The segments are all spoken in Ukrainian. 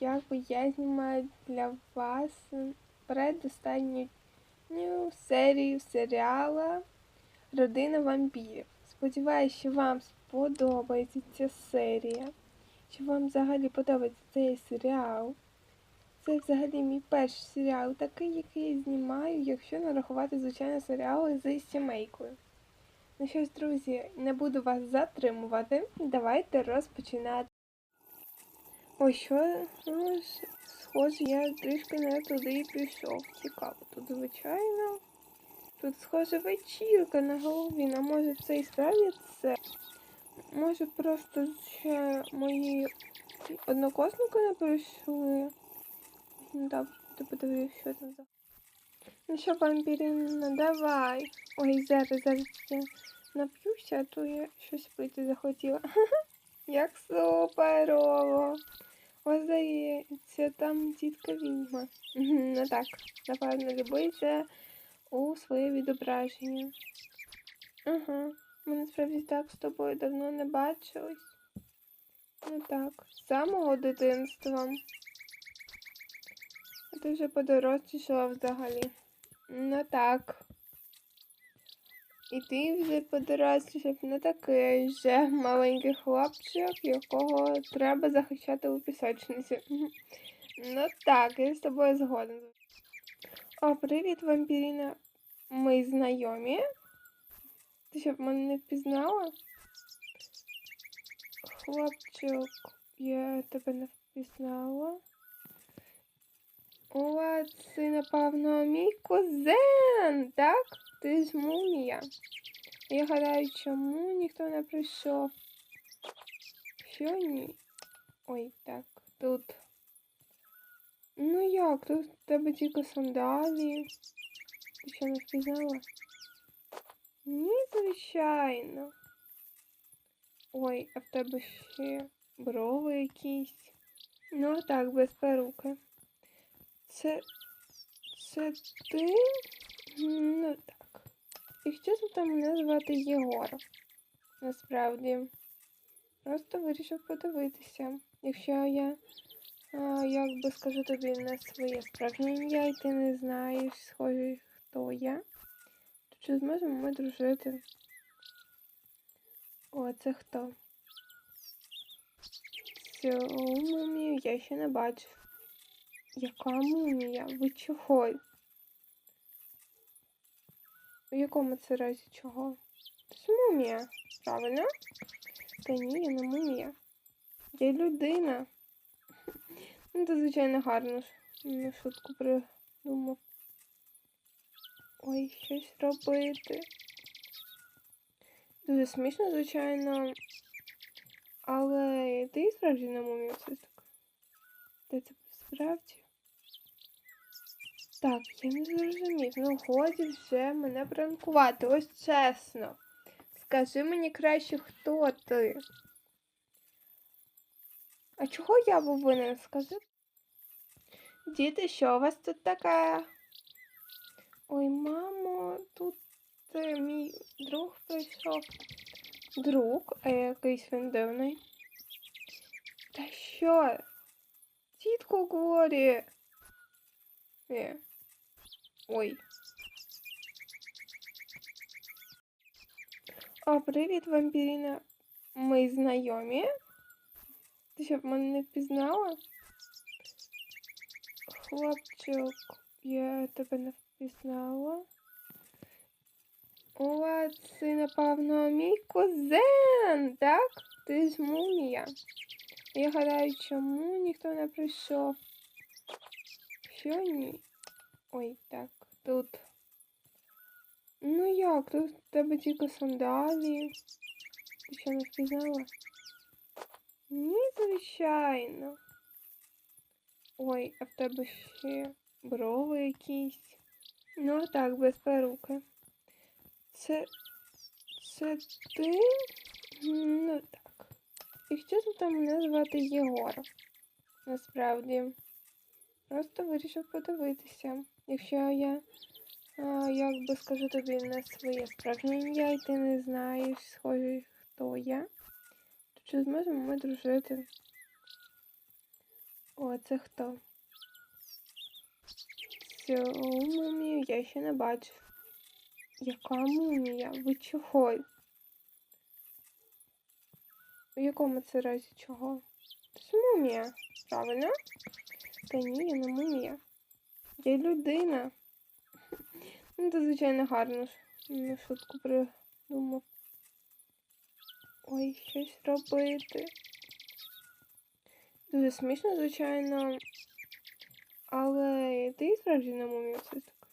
якби я знімаю для вас передостанню ну, серію серіала Родина вампірів. Сподіваюся, що вам сподобається ця серія. Що вам взагалі подобається цей серіал. Це взагалі мій перший серіал, такий, який я знімаю, якщо не рахувати, звичайно, серіали з сімейкою. Ну що ж, друзі, не буду вас затримувати. Давайте розпочинати. Що? Ну, схоже, я трішки не туди пішов. Цікаво, тут звичайно. Тут схоже вечірка на голові. А може це і справді це? Може просто ще мої однокурсники не прийшли. Добре, ти подивлюсь, що там за. Ну що, вампірина, давай. Ой, зараз, зараз я нап'юся, а то я щось пити захотіла. Як суперово. Ось здається, там тітка відьма. Ну так, напевно, любиться у своє відображення. Ага, ми насправді так з тобою давно не бачились. Ну так, з самого дитинства. А ти вже подорослішала взагалі. Ну так. І ти вже подорослішав не такий вже маленький хлопчик, якого треба захищати у пісочниці. Ну так, я з тобою згоден. О, привіт, вампіріна. Ми знайомі. Ти що, мене не впізнала? Хлопчик, я тебе не впізнала. О, це, напевно, мій кузен, так? Ти ж мумія. Я гадаю, чому ніхто не прийшов? Що ні? Ой, так, тут. Ну як, тут в тебе тільки сандалі. Ти що не впізнала? Ні, звичайно. Ой, а в тебе ще брови якісь. Ну так, без перуки. Це. Це ти? Ну так. Якщо це там мене звати Єгор. Насправді. Просто вирішив подивитися. Якщо я, а, як би скажу тобі, не своє справжнє ім'я, і ти не знаєш, схоже, хто я, то чи зможемо ми дружити? О, це хто? Цю мумію я ще не бачив. Яка мумія? Ви чого? У якому це разі чого? Це мумія, правильно? Та ні, я не мумія. Я людина. Ну, це, звичайно, гарно ж. Не шутку придумав. Ой, щось робити. Дуже смішно, звичайно. Але ти справді не мумія все так. Де це справді? Так, я не зрозумів. Ну, годі вже мене пранкувати, ось чесно. Скажи мені краще, хто ти? А чого я повинен скажи? Діти, що у вас тут таке? Ой, мамо, тут е, мій друг прийшов. Друг, а якийсь він дивний. Та що? Тітко Глорі. Е. Ой. О, привіт, вампіріна. Ми знайомі? Ти що, мене не впізнала? Хлопчик, я тебе не впізнала. О, це, напевно, мій кузен, так? Ти ж мумія. Я гадаю, чому ніхто не прийшов? Що ні? Ой, так, тут. Ну як, тут в тебе тільки сандалі. Ти що не впізнала? Ні, звичайно. Ой, а в тебе ще брови якісь. Ну так, без перуки. Це. Це ти? Ну так. Якщо це там мене звати Єгор. Насправді. Просто вирішив подивитися. Якщо я, а, як би скажу тобі, не своє справжнє ім'я, і ти не знаєш, схоже, хто я, то чи зможемо ми дружити? О, це хто? Цю мумію я ще не бачив. Яка мумія? Ви чого? У якому це разі чого? Це мумія, правильно? Та ні, я не мумія. Я людина. Ну, це, звичайно, гарно ж. Шутку придумав. Ой, щось робити. Дуже смішно, звичайно. Але ти справді на мумію все так.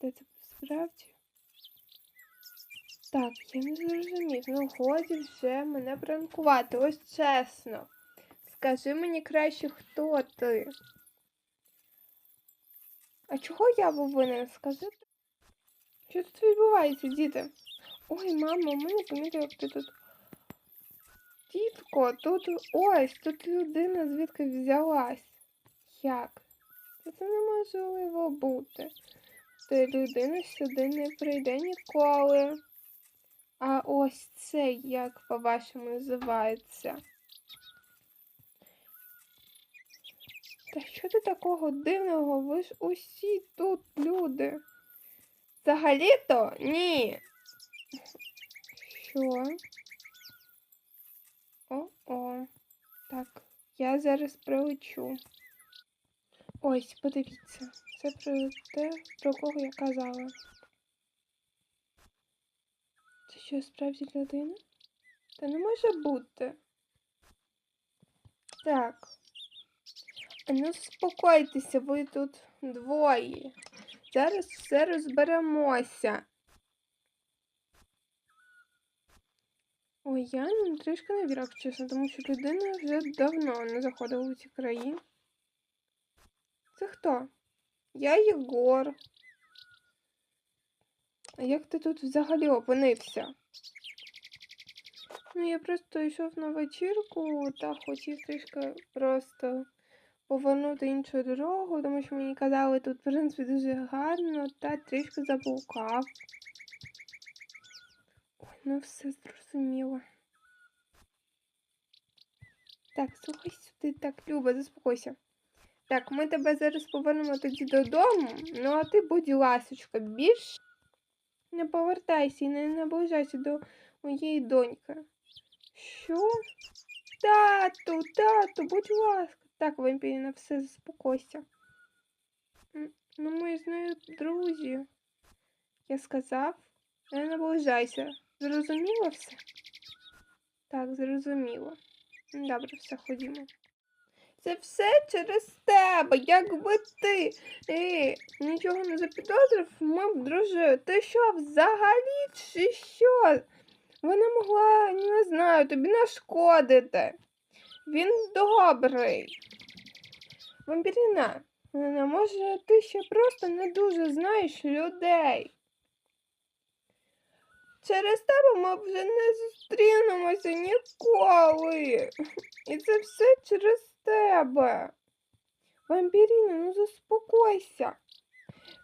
Де це справді? Так, я не зрозумів. Ну, годі вже мене пранкувати. Ось чесно. Скажи мені краще, хто ти? А чого я повинен сказати? Що тут відбувається, діти? Ой, мамо, ми не помітили, як ти тут. Тітко, тут ось, тут людина звідки взялась. Як? Це неможливо бути. Та людина сюди не прийде ніколи. А ось це як по-вашому називається. Та що ти такого дивного? Ви ж усі тут люди. Взагалі-то ні. Що? О-о. Так, я зараз прилечу. Ось, подивіться. Це про те, про кого я казала. Це що, справді людина? Та не може бути. Так. А ну заспокойтеся, ви тут двоє. Зараз все розберемося. Ой, я ну, трішки не вірив, чесно, тому що людина вже давно не заходила у ці краї. Це хто? Я Єгор. А як ти тут взагалі опинився? Ну, я просто йшов на вечірку та хотів трішки просто повернути іншу дорогу, тому що мені казали, тут, в принципі, дуже гарно та трішки заблукав. Ой, ну все зрозуміло. Так, слухай сюди, так, Люба, заспокойся. Так, ми тебе зараз повернемо тоді додому. Ну, а ти, будь ласочка, більш не повертайся і не наближайся до моєї доньки. Що? Тату, тату, будь ласка. Так, вампіріна, все, заспокойся. Ну, ми з нею друзі. Я сказав, не наближайся. Зрозуміло все? Так, зрозуміло. Добре, все, ходімо. Це все через тебе, якби ти е, нічого не запідозрив, ми б дружили. Ти що, взагалі, чи що? Вона могла, не знаю, тобі нашкодити. Він добрий. Вампіріна, може, ти ще просто не дуже знаєш людей. Через тебе ми вже не зустрінемося ніколи. І це все через тебе. Вампіріна, ну заспокойся.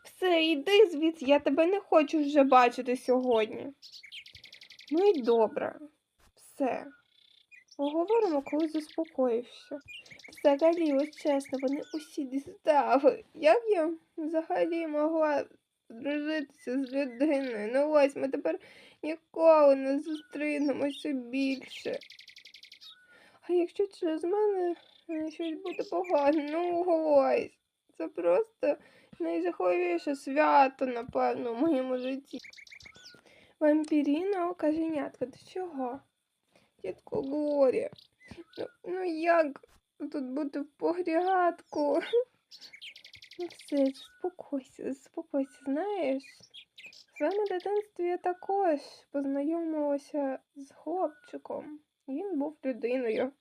Все, йди звідси, я тебе не хочу вже бачити сьогодні. Ну і добре. Все. Поговоримо, коли заспокоїшся. Взагалі, ось чесно, вони усі дістали. Як я взагалі могла дружитися з людиною? Ну ось ми тепер ніколи не зустрінемося більше. А якщо через мене е, щось буде погано, ну ось. Це просто найжахливіше свято, напевно, в моєму житті. Вампіріна окаженятка, ти чого? Тітко Глорія. Ну, ну як тут бути в погрядку? Ну все, заспокойся, заспокойся, знаєш. В своєму дитинстві я також познайомилася з хлопчиком. Він був людиною.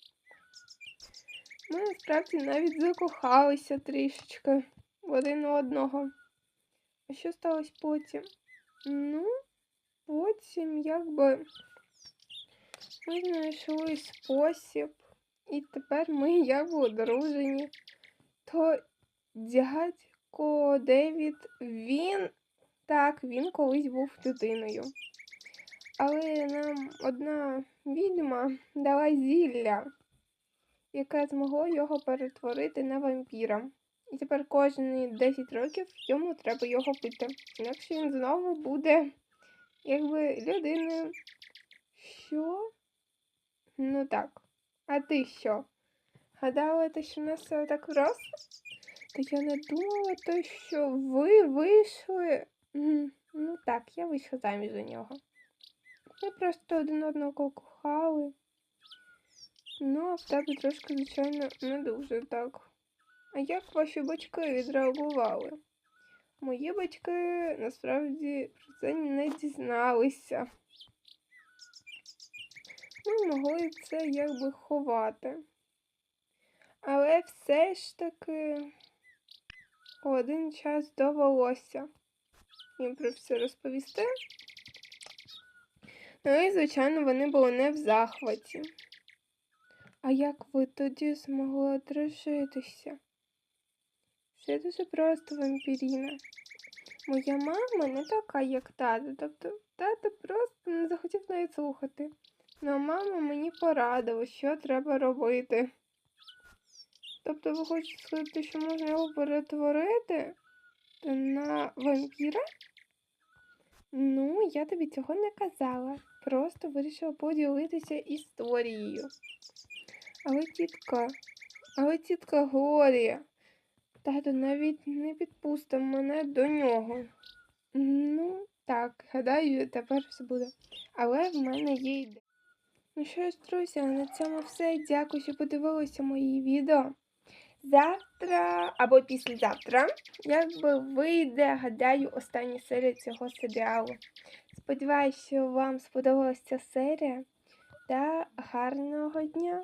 Ми насправді навіть закохалися трішечки один одного. А що сталося потім? Ну, потім якби ми знайшли спосіб, і тепер ми як одружені. То дядько Девід, він так, він колись був людиною. Але нам одна відьма дала зілля. яке змогло його перетворити на вампіра. І тепер кожні 10 років йому треба його пити. Інакше він знову буде якби людиною. Що? Ну так. А ти що? Гадала, те, що в нас все так просто? Та я не думала, то, що ви вийшли. Ну так, я вийшла заміж за нього. Ми просто один одного кохали. Ну, а в тебе трошки, звичайно, не дуже так. А як ваші батьки відреагували? Мої батьки насправді про це не дізналися. Ми могли це якби ховати. Але все ж таки один час довелося їм про все розповісти. Ну і, звичайно, вони були не в захваті. А як ви тоді змогли одружитися? Все дуже просто, вампіріна. Моя мама не така, як тато. Тобто тато просто не захотів навіть слухати. Ну, мама мені порадила, що треба робити. Тобто ви хочете сказати, що можна його перетворити на вампіра? Ну, я тобі цього не казала. Просто вирішила поділитися історією. Але тітка, але тітка Глорія, тато навіть не підпустив мене до нього. Ну, так, гадаю, тепер все буде. Але в мене є ідея. Ну що ж, друзі, на цьому все. Дякую, що подивилися мої відео. Завтра або післязавтра, якби вийде, гадаю, остання серія цього серіалу. Сподіваюся, що вам сподобалася ця серія та гарного дня!